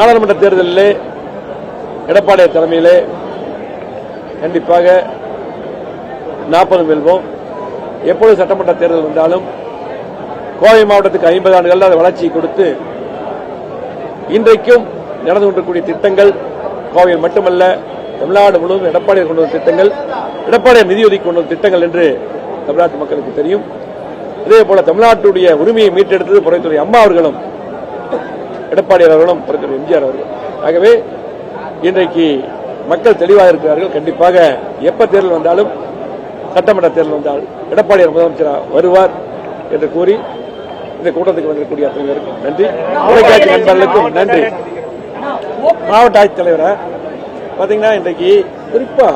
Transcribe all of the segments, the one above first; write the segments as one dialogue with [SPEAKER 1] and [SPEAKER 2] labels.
[SPEAKER 1] நாடாளுமன்ற தேர்தலிலே எடப்பாடி தலைமையிலே கண்டிப்பாக நாற்பது வெல்வோம். எப்பொழுது சட்டமன்ற தேர்தல் வந்தாலும் கோவை மாவட்டத்துக்கு ஐம்பது ஆண்டுகள் அதை வளர்ச்சியை கொடுத்து இன்றைக்கும் நடந்து கொண்டிருக்கூடிய திட்டங்கள் கோவையில் மட்டுமல்ல தமிழ்நாடு முழுவதும் எடப்பாடியார் கொண்டு வந்த திட்டங்கள் எடப்பாடியார் நிதி ஒதுக்கி கொண்டு வந்த திட்டங்கள் என்று தமிழ்நாட்டு மக்களுக்கு தெரியும். இதே போல தமிழ்நாட்டுடைய உரிமையை மீட்டெடுத்தது புறத்துறை அம்மா அவர்களும் எடப்பாடி அவர்களும் புறத்துறை எம்ஜிஆர் அவர்கள் ஆகவே இன்றைக்கு மக்கள் தெளிவாக இருக்கிறார்கள். கண்டிப்பாக எப்ப தேர்தல் வந்தாலும் சட்டமன்ற தேர்தல் வந்தால் எடப்பாடியார் முதலமைச்சராக வருவார் என்று கூறி இந்த கூட்டத்துக்கு வந்திருக்கக்கூடிய அத்தனை பேருக்கும் நன்றி. தொலைக்காட்சி நண்பர்களுக்கும் நன்றி. மாவட்ட ஆட்சித்தலைவரை பாத்தீங்கன்னா இன்றைக்கு குறிப்பா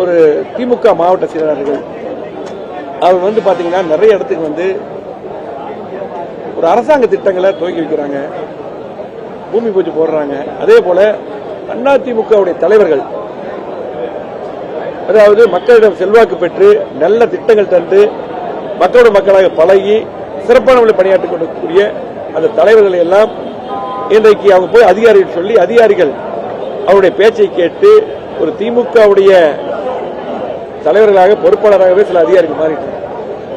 [SPEAKER 1] ஒரு திமுக மாவட்ட செயலாளர்கள் அவர் வந்து பாத்தீங்கன்னா நிறைய இடத்துக்கு வந்து ஒரு அரசாங்க திட்டங்களை துவக்கி வைக்கிறாங்க. பூமி பூஜை போடுறாங்க. அதே போல அதிமுகவுடைய தலைவர்கள் அதாவது மக்களிடம் செல்வாக்கு பெற்று நல்ல திட்டங்கள் தந்து மக்களோட மக்களாக பழகி சிறப்பான முறையில் பணியாற்றிக் கொண்டிருக்கக்கூடிய அந்த தலைவர்களை எல்லாம் இன்றைக்கு அவங்க போய் அதிகாரிகள் சொல்லி அதிகாரிகள் அவருடைய பேச்சை கேட்டு ஒரு திமுகவுடைய தலைவர்களாக பொறுப்பாளராகவே சில அதிகாரிகள் மாறிட்டாங்க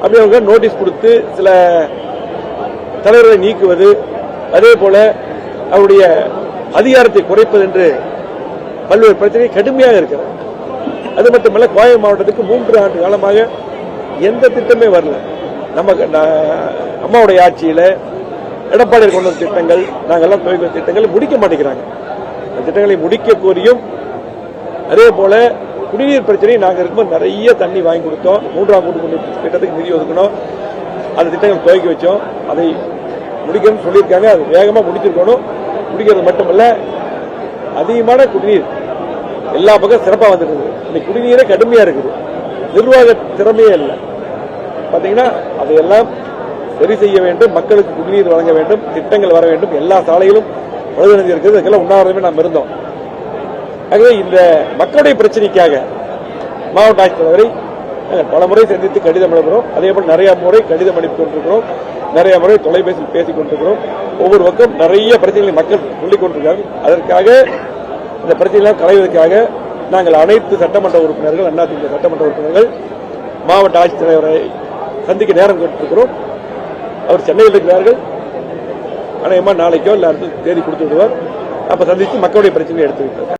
[SPEAKER 1] அப்படி அவங்க நோட்டீஸ் கொடுத்து சில தலைவர்களை நீக்குவது அதே போல அவருடைய அதிகாரத்தை குறைப்பது என்று பல்வேறு பிரச்சனை கடுமையாக இருக்கிறது. அது மட்டுமல்ல கோவை மாவட்டத்துக்கு மூன்று ஆண்டு காலமாக எந்த திட்டமே வரல. நம்ம அம்மாவுடைய ஆட்சியில் எடப்பாடியில் கொண்டு வந்த திட்டங்கள் நாங்கெல்லாம் துவக்கிய திட்டங்கள் முடிக்க மாட்டேங்கிறாங்க. அந்த திட்டங்களை முடிக்க கோரியும் அதே போல குடிநீர் பிரச்சனை நாங்கள் இருக்கும்போது நிறைய தண்ணி வாங்கி கொடுத்தோம். மூன்றாம் கூட்டு திட்டத்துக்கு நிதி ஒதுக்கணும். அந்த திட்டங்கள் துவக்கி வச்சோம். அதை முடிக்கணும்னு சொல்லியிருக்காங்க. அது வேகமாக முடிச்சிருக்கணும். முடிக்கிறது மட்டுமல்ல அதிகமான குடிநீர். எல்லா பக்கம் சிறப்பாக வந்துட்டு இருக்குது இன்னைக்கு குடிநீரே கடுமையாக இருக்குது. நிர்வாக திறமையே இல்லை. பார்த்தீங்கன்னா அதையெல்லாம் சரி செய்ய வேண்டும். மக்களுக்கு குடிநீர் வழங்க வேண்டும். திட்டங்கள் வர வேண்டும். எல்லா சாலைகளும் பழுதடைந்து இருக்கிறது இதுக்கெல்லாம் உண்ணாவிரதமே நாம் இருந்தோம். ஆகவே இந்த மக்களுடைய பிரச்சனைக்காக மாவட்ட ஆட்சித்தலைவரை பல முறை சந்தித்து கடிதம் எழுதுகிறோம். அதே போல் நிறைய முறை கடிதம் அனுப்பி கொண்டிருக்கிறோம். நிறைய முறை தொலைபேசியில் பேசிக் கொண்டிருக்கிறோம். ஒவ்வொரு பக்கம் நிறைய பிரச்சனைகளை மக்கள் சொல்லிக் கொண்டிருக்கிறார்கள் அதற்காக இந்த பிரச்சனைகளை களைவதற்காக நாங்கள் அனைத்து சட்டமன்ற உறுப்பினர்கள் அதிமுக சட்டமன்ற உறுப்பினர்கள் மாவட்ட ஆட்சித்தலைவரை சந்திக்க நேரம் கேட்டிருக்கிறோம். அவர் சென்னையில் இருக்கிறார்கள். அநேகமாக நாளைக்கோ இல்லை அடுத்த தேதி கொடுத்து விடுவார். அப்போ சந்தித்து மக்களுடைய பிரச்சனையை எடுத்து